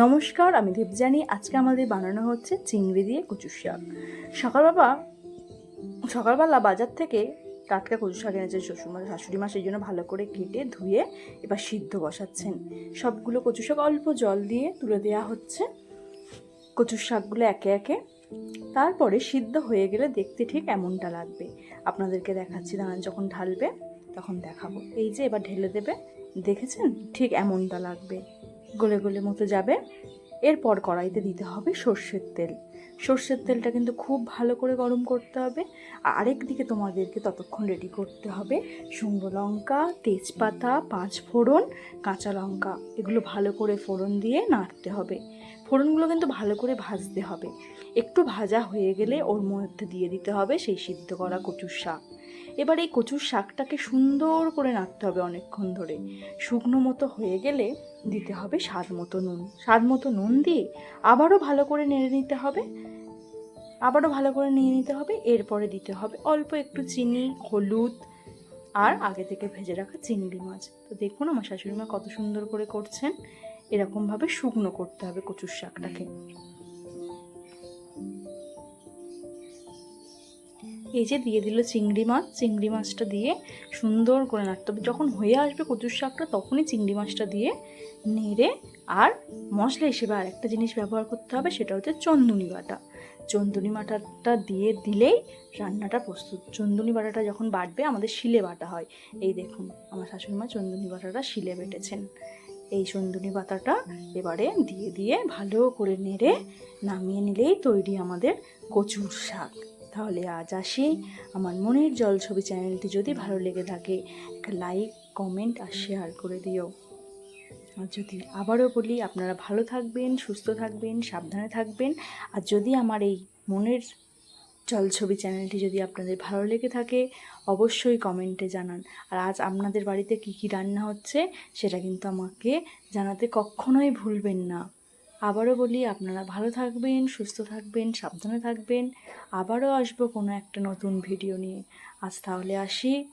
নমস্কার, আমি দেবজানি আজকে আমাদের বানানো হচ্ছে চিংড়ি দিয়ে কচুর শাক। সকালবেলা সকালবেলা বাজার থেকে টাটকা কচু শাক এনেছে শ্বশুরমা শাশুড়ি মা সেই জন্য ভালো করে কেটে ধুয়ে এবার সিদ্ধ বসাচ্ছেন। সবগুলো কচু শাক অল্প জল দিয়ে তুলে দেওয়া হচ্ছে। কচু শাকগুলো একে একে। তারপরে সিদ্ধ হয়ে গেলে দেখতে ঠিক এমনটা লাগবে। আপনাদেরকে দেখাচ্ছি, দাঁড়ান, যখন ঢালবে তখন দেখাবো। এই যে এবার ঢেলে দেবে, দেখেছেন? ঠিক এমনটা লাগবে। গলে গলে মতো যাবে। এরপর কড়াইতে দিতে হবে সর্ষের তেল। সর্ষের তেলটা কিন্তু খুব ভালো করে গরম করতে হবে। আরেক দিকে তোমাদেরকে ততক্ষণ রেডি করতে হবে শুকনো লঙ্কা, তেজপাতা পাঁচ ফোড়ন কাঁচা লঙ্কা। এগুলো ভালো করে ফোড়ন দিয়ে নাড়তে হবে। ফোড়নগুলো কিন্তু ভালো করে ভাজতে হবে। একটু ভাজা হয়ে গেলে ওর মধ্যে দিয়ে দিতে হবে সেই সিদ্ধ করা কচুর শাক। এবার এই কচুর শাকটাকে সুন্দর করে নাড়তে হবে অনেকক্ষণ ধরে। শুকনো মতো হয়ে গেলে দিতে হবে স্বাদ মতো নুন। স্বাদ মতো নুন দিয়ে আবারও ভালো করে নেড়ে নিতে হবে। আবারও ভালো করে নিয়ে নিতে হবে। এরপরে দিতে হবে অল্প একটু চিনি, হলুদ আর আগে থেকে ভেজে রাখা চিংড়ি মাছ। তো দেখুন আমার শাশুড়ি মা কত সুন্দর করে করছেন। এরকমভাবে শুকনো করতে হবে কচুর শাকটাকে। এই যে দিয়ে দিল চিংড়ি মাছ, চিংড়ি মাছটা দিয়ে সুন্দর করে নাড়তে হবে। যখন হয়ে আসবে কচুর শাকটা, তখনই চিংড়ি মাছটা দিয়ে নেড়ে আর মশলা হিসেবে আর একটা জিনিস ব্যবহার করতে হবে, সেটা হচ্ছে চন্দুনি বাটা। চন্দুনি বাটাটা দিয়ে দিলেই রান্নাটা প্রস্তুত। চন্দুনি বাটাটা যখন বাটবে, আমাদের শিলে বাটা হয়। এই দেখুন, আমার শাশুড়ি মা চন্দুনি বাটাটা শিলে বেটেছেন। এই চন্দুনি পাতাটা এবারে দিয়ে দিয়ে ভালো করে নেড়ে নামিয়ে নিলেই তৈরি আমাদের কচুর শাক। তাহলে আজ আসি। আমার মনের জল ছবি চ্যানেলটি যদি ভালো লেগে থাকে, একটা লাইক, কমেন্ট আর শেয়ার করে দিও। আর যদি আবারও বলি, আপনারা ভালো থাকবেন, সুস্থ থাকবেন, সাবধানে থাকবেন। আর যদি আমার এই মনের জল ছবি চ্যানেলটি যদি আপনাদের ভালো লেগে থাকে, অবশ্যই কমেন্টে জানান। আর আজ আপনাদের বাড়িতে কি কি রান্না হচ্ছে, সেটা কিন্তু আমাকে জানাতে কখনোই ভুলবেন না। আবারও বলি, আপনারা ভালো থাকবেন, সুস্থ থাকবেন, সাবধানে থাকবেন। আবারও আসব কোনো একটা নতুন ভিডিও নিয়ে। আজ তাহলে আসি।